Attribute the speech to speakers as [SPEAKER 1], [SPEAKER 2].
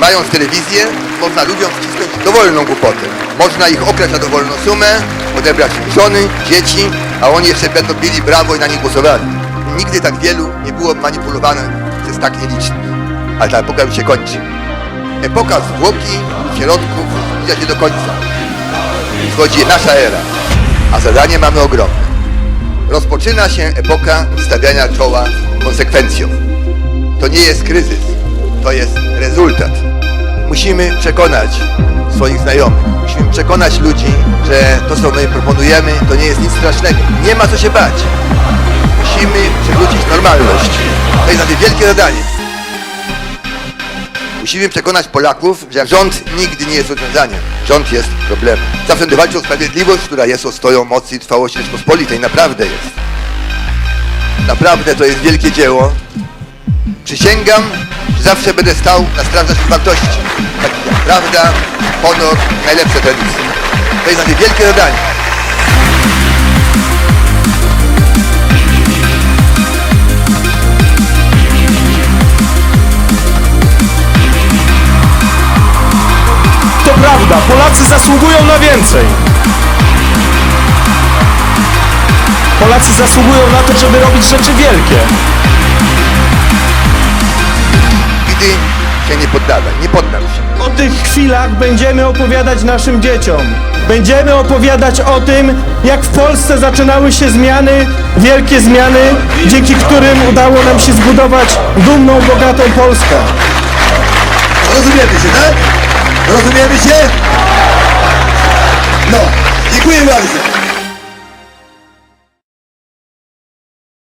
[SPEAKER 1] Mając telewizję, można ludziom wcisnąć dowolną głupotę. Można ich okraść na dowolną sumę, odebrać im żony, dzieci, a oni jeszcze będą bili brawo i na nich głosowali. Nigdy tak wielu nie było manipulowane przez tak nielicznych. Ale ta epoka już się kończy. Epoka zwłoki, środków zbliża się do końca. Wchodzi nasza era, a zadanie mamy ogromne. Rozpoczyna się epoka stawiania czoła konsekwencjom. To nie jest kryzys, to jest rezultat. Musimy przekonać swoich znajomych, musimy przekonać ludzi, że to, co my proponujemy, to nie jest nic strasznego. Nie ma co się bać. Musimy przywrócić normalność. To jest nasze wielkie zadanie. Musimy przekonać Polaków, że rząd nigdy nie jest rozwiązaniem. Rząd jest problemem. Zawsze będę walczył o sprawiedliwość, która jest ostoją mocy i trwałości Rzeczpospolitej. Naprawdę jest. Naprawdę to jest wielkie dzieło. Przysięgam, że zawsze będę stał na straży naszych wartości. Takich jak prawda, honor, najlepsze tradycje. To jest nasze wielkie zadanie.
[SPEAKER 2] To prawda, Polacy zasługują na więcej. Polacy zasługują na to, żeby robić rzeczy wielkie.
[SPEAKER 1] Nigdy się nie poddawaj, nie poddam się.
[SPEAKER 2] O tych chwilach będziemy opowiadać naszym dzieciom. Będziemy opowiadać o tym, jak w Polsce zaczynały się zmiany, wielkie zmiany, dzięki którym udało nam się zbudować dumną, bogatą Polskę.
[SPEAKER 1] Rozumiemy się, tak? Rozumiemy się? No, dziękuję bardzo.